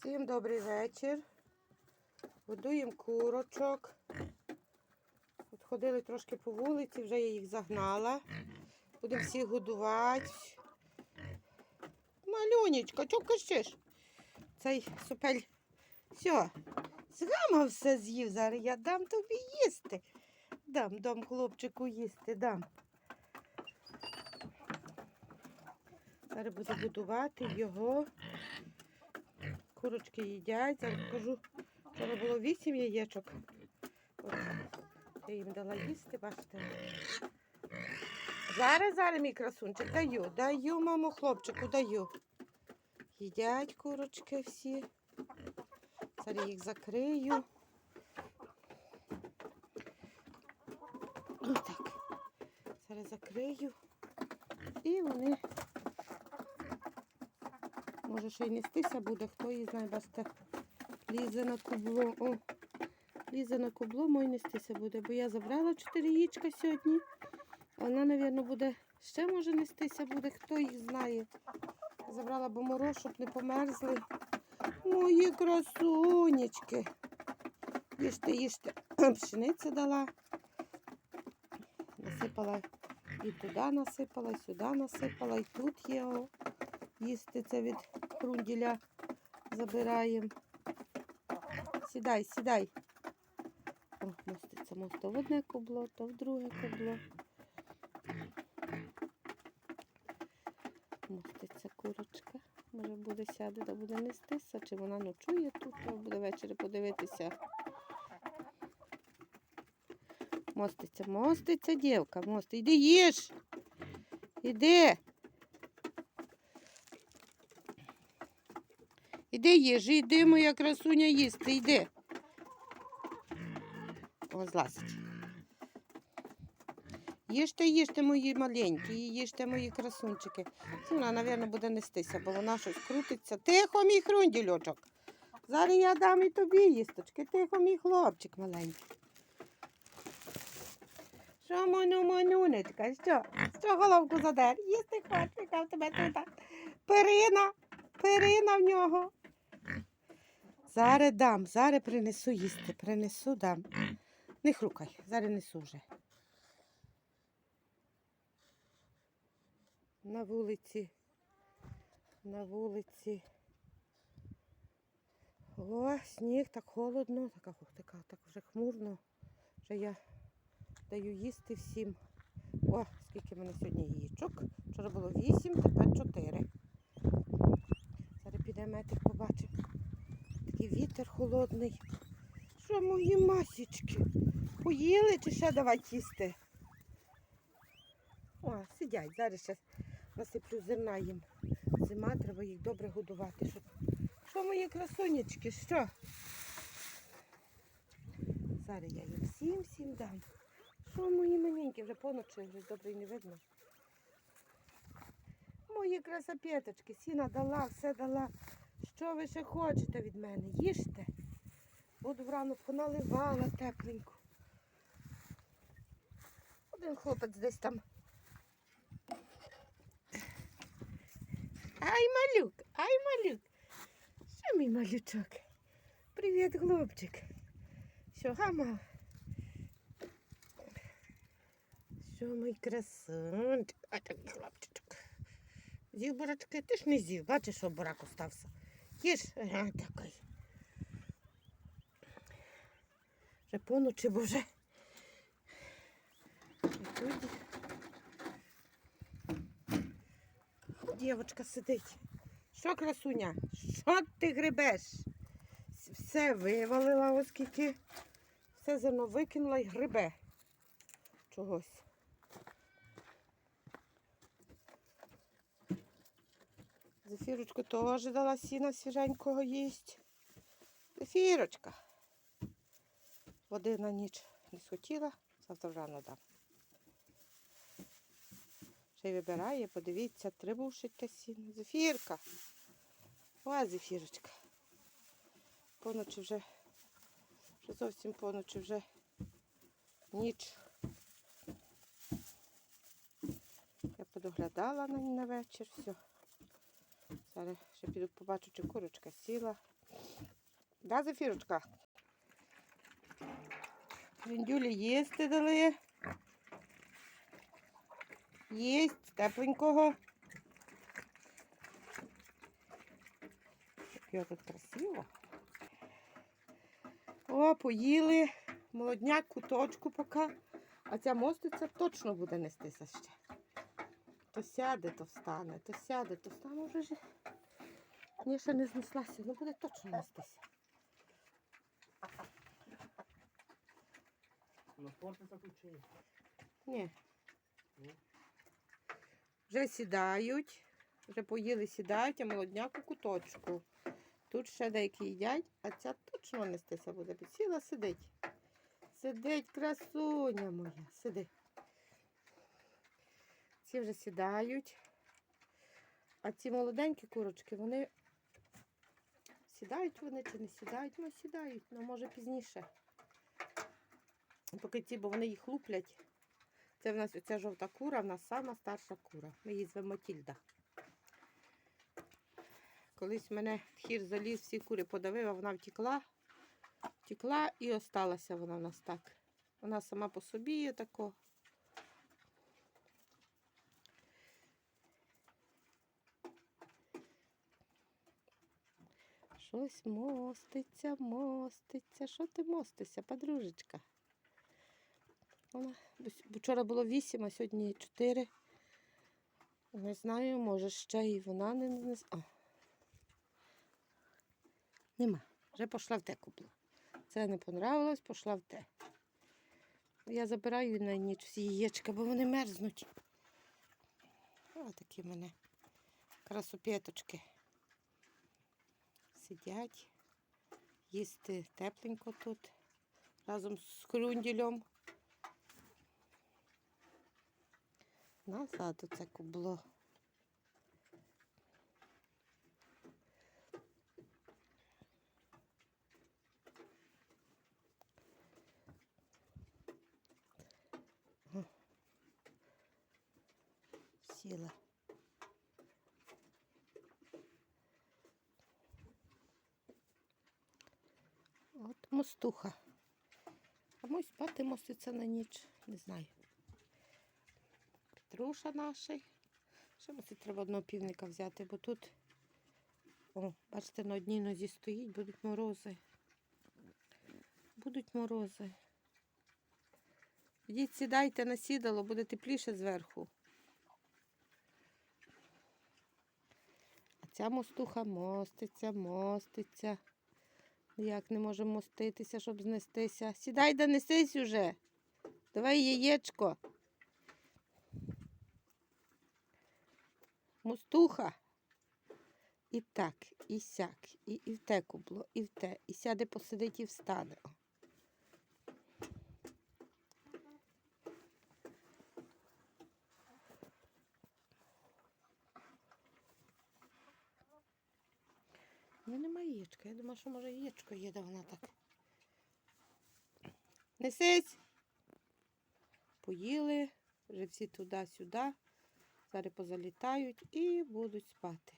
Всім добрий вечір. Годуємо курочок. От ходили трошки по вулиці, вже я їх загнала. Будемо всіх годувати. Малюнечка, чого кричиш? Цей супель. Все, згама все з'їв. Зараз я дам тобі їсти. Дам, дам хлопчику їсти, дам. Зараз буду годувати його. Курочки їдять. Зараз покажу. Вчора було 8 яєчок. От, я їм дала їсти, бачите. Зараз, зараз, мій красунчик, даю, даю, мамо, хлопчику, даю. Їдять курочки всі. Зараз їх закрию. Отак. Зараз закрию. І вони Може, ще й нестися буде, хто її знає, бачите, лізе на кубло. О, лізе на кубло, мой нестися буде, бо я забрала 4 яєчка сьогодні. Вона, мабуть, буде ще може нестися буде, хто їх знає. Забрала бо мороз, щоб не померзли. Мої красунечки. Їжте, їжте. Пшеницю дала. Насипала і туди насипала, і сюди насипала, і тут є. Їсти це від хрунділя забираємо. Сідай, сідай. О, моститься мост то в одне кубло, то в друге кубло. Моститься курочка. Може буде сяде, та буде нестися, чи вона ночує тут, то буде ввечері подивитися. Моститься, моститься, дівка, моститься. Іди їж. Іди. Іди їж, іди, моя красуня їсти, йди. О, злазить. Їжте, їжте, мої маленькі, їжте мої красунчики. Вона, мабуть, буде нестися, бо вона щось крутиться. Тихо, мій хрундільочок. Зараз я дам і тобі їсточки. Тихо, мій хлопчик маленький. Що ману манюнечка? Що? Що головку задер? Їсти хочеш, яка в тебе тут? Перина, перина в нього. Зараз дам, зараз принесу їсти, принесу дам. Не хрукай, зараз несу вже. На вулиці, на вулиці. О, сніг, так холодно, така, така, так вже хмурно. Вже я даю їсти всім. О, скільки в мене сьогодні яєчок. Вчора було 8, тепер 4. Зараз піде метик, побачимо. Такий вітер холодний. Що мої масічки? Поїли чи ще давати їсти? О, сидять, зараз ще насиплю зерна їм. Зима, треба їх добре годувати. Щоб... Що мої красунечки, що? Зараз я їм всім всім дам. Що мої маленькі, вже поночі, вже добре не видно. Мої красопеточки, сіна дала, все дала. Що ви ще хочете від мене? Їжте. Воду врано поналивала тепленьку. Один хлопець десь там. Ай, малюк, ай, малюк. Що мій малючок? Привіт, хлопчик. Що, гама? Що мій красунчик? А такий хлопчичок. З'їв бурачки, ти ж не з'їв, бачиш, що бурак остався. Їж, ага, такий. Вже поночі, бо вже. Дівочка сидить. Що, красуня? Що ти грибеш? Все вивалила, оскільки все зерно викинула і грибе чогось. Зефірочку теж дала сіна свіженького їсть. Зефірочка. Води на ніч не схотіла, завтра рано дам. Ще й вибирає, подивіться, трибушить те сіно. Зефірка. О, зефірочка. Поночі вже, вже зовсім поночі вже ніч. Я подоглядала на вечір, все. Зараз ще піду побачу, чи курочка сіла. Да, Зефірочка? Ріндюлі їсти дали. Єсть тепленького. Як тут красиво. О, поїли. Молодняк куточку поки. А ця мостиця точно буде нестися ще. То сяде, то встане, то сяде, то встане вже ж. Ні, ще не знеслася, ну буде точно нестися. На портиться тут чи ні? Ні. Ні? Вже сідають, вже поїли сідають, а молодняк у куточку. Тут ще деякі їдять, а ця точно нестися буде. Сіла сидить. Сидить, красуня моя, сиди. Ці вже сідають. А ці молоденькі курочки, вони сідають вони чи не сідають? Ну, сідають, ну може пізніше. Поки ці, бо вони їх луплять. Це в нас оця жовта кура, в нас сама старша кура. Ми її звемо Матільда. Колись мене хір заліз, всі кури подавив, а вона втекла. Втекла і осталася вона в нас так. Вона сама по собі є тако. Щось моститься, моститься. Що ти мостишся, подружечка? Вона вчора було 8, а сьогодні 4. Не знаю, може ще і вона не не. О. Нема. Вже пішла в те куплю. Це не понравилось, пішла в те. Я забираю на ніч всі яєчка, бо вони мерзнуть. Ось такі мене красопеточки. Сидять, їсти тепленько тут разом з хрюнділем. Назад оце кубло. Сіла. От мостуха. А мой спати моститься на ніч, не знаю. Петруша наший. Ще мусить треба одного півника взяти, бо тут, о, бачите, на одній нозі стоїть, будуть морози. Будуть морози. Йдіть, сідайте на сідало, буде тепліше зверху. А ця мостуха моститься, моститься. Як не можемо моститися, щоб знестися. Сідай да несись уже. Давай яєчко. Мустуха. І так, і сяк, і, і в те кубло, і в те. І сяде посидить і встане. Ну, немає яєчка. Я думаю, що може яєчко їде вона так. Несись. Поїли, вже всі туди-сюди. Зараз позалітають і будуть спати.